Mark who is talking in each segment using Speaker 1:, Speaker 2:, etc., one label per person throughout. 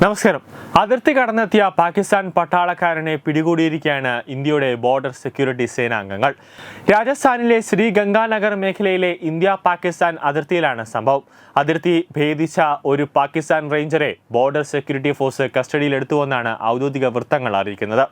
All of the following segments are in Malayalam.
Speaker 1: നമസ്കാരം. അതിർത്തി കടന്നെത്തിയ പാകിസ്ഥാൻ പട്ടാളക്കാരനെ പിടികൂടിയിരിക്കുകയാണ് ഇന്ത്യയുടെ ബോർഡർ സെക്യൂരിറ്റി സേനാംഗങ്ങൾ. രാജസ്ഥാനിലെ ശ്രീഗംഗാനഗർ മേഖലയിലെ ഇന്ത്യ പാകിസ്ഥാൻ അതിർത്തിയിലാണ് സംഭവം. അതിർത്തി ഭേദിച്ച ഒരു പാകിസ്ഥാൻ റേഞ്ചറെ ബോർഡർ സെക്യൂരിറ്റി ഫോഴ്സ് കസ്റ്റഡിയിലെടുത്തുവെന്നാണ് ഔദ്യോഗിക വൃത്തങ്ങൾ അറിയിക്കുന്നത്.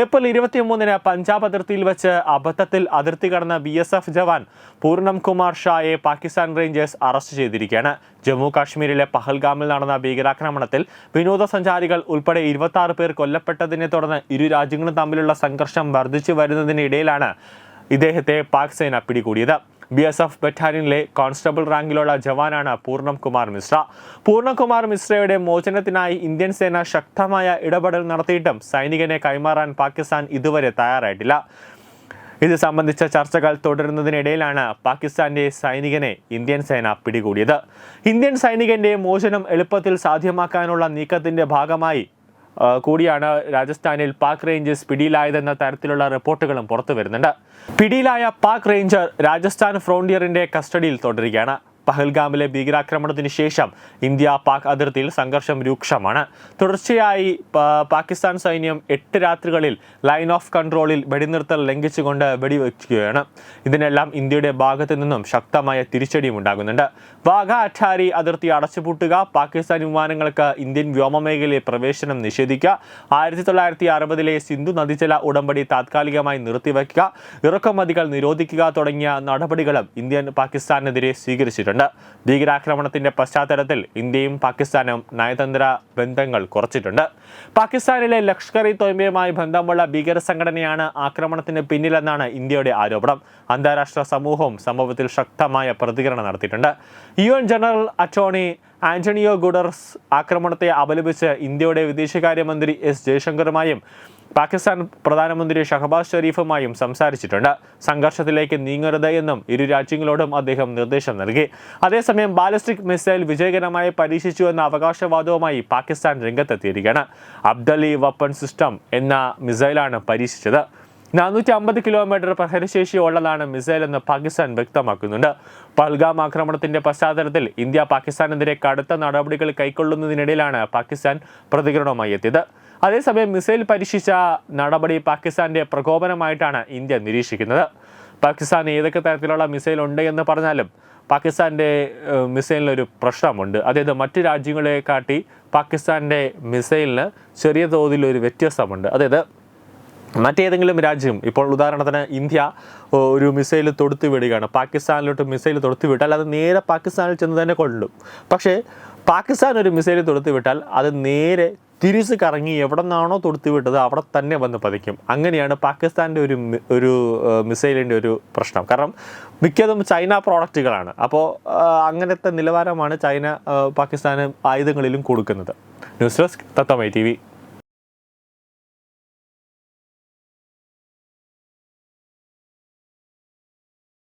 Speaker 1: ഏപ്രിൽ ഇരുപത്തിമൂന്നിന് പഞ്ചാബ് അതിർത്തിയിൽ വെച്ച് അബദ്ധത്തിൽ അതിർത്തി കടന്ന B S F jawan Purnam Kumar ഷായെ പാകിസ്ഥാൻ റേഞ്ചേഴ്സ് അറസ്റ്റ് ചെയ്തിരിക്കുകയാണ്. ജമ്മു കാശ്മീരിലെ പഹൽഗാമിൽ നടന്ന ഭീകരാക്രമണത്തിൽ വിനോദസഞ്ചാരികൾ ഉൾപ്പെടെ ഇരുപത്തി പേർ കൊല്ലപ്പെട്ടതിനെ തുടർന്ന് ഇരു രാജ്യങ്ങളും തമ്മിലുള്ള സംഘർഷം വർദ്ധിച്ചു വരുന്നതിനിടയിലാണ് ഇദ്ദേഹത്തെ പാക് സേന പിടികൂടിയത്. ബി എസ് എഫ് ബറ്റാലിയനിലെ കോൺസ്റ്റബിൾ റാങ്കിലുള്ള ജവാനാണ് പൂർണം കുമാർ മിശ്ര. പൂർണം കുമാർ മിശ്രയുടെ മോചനത്തിനായി ഇന്ത്യൻ സേന ശക്തമായ ഇടപെടൽ നടത്തിയിട്ടും സൈനികനെ കൈമാറാൻ പാകിസ്ഥാൻ ഇതുവരെ തയ്യാറായിട്ടില്ല. ഇത് സംബന്ധിച്ച ചർച്ചകൾ തുടരുന്നതിനിടയിലാണ് പാകിസ്ഥാന്റെ സൈനികനെ ഇന്ത്യൻ സേന പിടികൂടിയത്. ഇന്ത്യൻ സൈനികന്റെ മോചനം എളുപ്പത്തിൽ സാധ്യമാക്കാനുള്ള നീക്കത്തിന്റെ ഭാഗമായി കൂടിയാണ് രാജസ്ഥാനിൽ പാക് റേഞ്ചേഴ്സ് പിടിയിലായതെന്ന തരത്തിലുള്ള റിപ്പോർട്ടുകളും പുറത്തു വരുന്നുണ്ട് പിടിയിലായ പാക് റേഞ്ചർ രാജസ്ഥാൻ ഫ്രോണ്ടിയറിന്റെ കസ്റ്റഡിയിൽ തുടരുകയാണ്. പഹൽഗാമിലെ ഭീകരാക്രമണത്തിന് ശേഷം ഇന്ത്യ പാക് അതിർത്തിയിൽ സംഘർഷം രൂക്ഷമാണ്. തുടർച്ചയായി പാകിസ്ഥാൻ സൈന്യം എട്ട് രാത്രികളിൽ ലൈൻ ഓഫ് കൺട്രോളിൽ വെടിനിർത്തൽ ലംഘിച്ചുകൊണ്ട് വെടിവെക്കുകയാണ്. ഇതിനെല്ലാം ഇന്ത്യയുടെ ഭാഗത്തു നിന്നും ശക്തമായ തിരിച്ചടിയും ഉണ്ടാകുന്നുണ്ട്. വാഗ അറ്റാരി അതിർത്തി അടച്ചുപൂട്ടുക പാകിസ്ഥാൻ വിമാനങ്ങൾക്ക് ഇന്ത്യൻ വ്യോമമേഖലയിൽ പ്രവേശനം നിഷേധിക്കുക ആയിരത്തി തൊള്ളായിരത്തി അറുപതിലെ സിന്ധു നദീജല ഉടമ്പടി താത്കാലികമായി നിർത്തിവെക്കുക ഇറക്കുമതികൾ നിരോധിക്കുക തുടങ്ങിയ നടപടികളും ഇന്ത്യൻ പാകിസ്ഥാനെതിരെ സ്വീകരിച്ചിട്ടുണ്ട്. ഭീകരാക്രമണത്തിന്റെ പശ്ചാത്തലത്തിൽ ഇന്ത്യയും പാകിസ്ഥാനും നയതന്ത്ര ബന്ധങ്ങൾ കുറച്ചിട്ടുണ്ട്. പാകിസ്ഥാനിലെ ലഷ്കർ ഇ തോയ്മയുമായി ബന്ധമുള്ള ഭീകര സംഘടനയാണ് ആക്രമണത്തിന് പിന്നിലെന്നാണ് ഇന്ത്യയുടെ ആരോപണം. അന്താരാഷ്ട്ര സമൂഹവും സംഭവത്തിൽ ശക്തമായ പ്രതികരണം നടത്തിയിട്ടുണ്ട്. U N general attorney Antonio Guterres ആക്രമണത്തെ അപലപിച്ച് ഇന്ത്യയുടെ വിദേശകാര്യമന്ത്രി എസ് ജയശങ്കറുമായും പാകിസ്ഥാൻ പ്രധാനമന്ത്രി ഷഹബാസ് ഷെരീഫുമായും സംസാരിച്ചിട്ടുണ്ട്. സംഘർഷത്തിലേക്ക് നീങ്ങരുത് എന്നും ഇരു രാജ്യങ്ങളോടും അദ്ദേഹം നിർദ്ദേശം നൽകി. അതേസമയം ബാലിസ്റ്റിക് മിസൈൽ വിജയകരമായി പരീക്ഷിച്ചു എന്ന അവകാശവാദവുമായി പാകിസ്ഥാൻ രംഗത്തെത്തിയിരിക്കുകയാണ്. അബ്ദലി വപ്പൺ സിസ്റ്റം എന്ന മിസൈലാണ് പരീക്ഷിച്ചത്. നാനൂറ്റി അമ്പത് കിലോമീറ്റർ പ്രഹരശേഷിയുള്ളതാണ് മിസൈൽ എന്ന് പാകിസ്ഥാൻ വ്യക്തമാക്കുന്നുണ്ട്. പൽഗാം ആക്രമണത്തിന്റെ പശ്ചാത്തലത്തിൽ ഇന്ത്യ പാകിസ്ഥാനെതിരെ കടുത്ത നടപടികൾ കൈക്കൊള്ളുന്നതിനിടയിലാണ് പാകിസ്ഥാൻ പ്രതികരണവുമായി എത്തിയത്. അതേസമയം മിസൈൽ പരീക്ഷിച്ച നടപടി പാകിസ്ഥാന്റെ പ്രകോപനമായിട്ടാണ് ഇന്ത്യ നിരീക്ഷിക്കുന്നത്. പാകിസ്ഥാൻ ഏതൊക്കെ തരത്തിലുള്ള മിസൈൽ ഉണ്ട് എന്ന് പറഞ്ഞാലും പാകിസ്ഥാന്റെ മിസൈലിനൊരു പ്രശ്നമുണ്ട്. അതായത് മറ്റു രാജ്യങ്ങളെ കാട്ടി പാകിസ്ഥാന്റെ മിസൈലിന് ചെറിയ തോതിലൊരു വ്യത്യാസമുണ്ട്. അതായത് മറ്റേതെങ്കിലും രാജ്യം ഇപ്പോൾ ഉദാഹരണത്തിന് ഇന്ത്യ ഒരു മിസൈൽ തൊടുത്തു വിടുകയാണ് പാകിസ്ഥാനിലോട്ട് മിസൈൽ തൊടുത്തു വിട്ടാൽ അത് നേരെ പാകിസ്ഥാനിൽ ചെന്ന് തന്നെ കൊള്ളും പക്ഷേ പാകിസ്ഥാൻ ഒരു മിസൈൽ തൊടുത്തു വിട്ടാൽ അത് നേരെ തിരിച്ച് കറങ്ങി എവിടെ നിന്നാണോ തൊടുത്തു വിട്ടത് അവിടെ തന്നെ വന്ന് പതിക്കും. അങ്ങനെയാണ് പാകിസ്ഥാന്റെ ഒരു ഒരു മിസൈലിന്റെ ഒരു പ്രശ്നം. കാരണം മിക്കതും ചൈന പ്രോഡക്റ്റുകളാണ്. അപ്പോൾ അങ്ങനത്തെ നിലവാരമാണ് ചൈന പാകിസ്ഥാന് ആയുധങ്ങളിലും കൊടുക്കുന്നത്. News desk തത്തമൈ T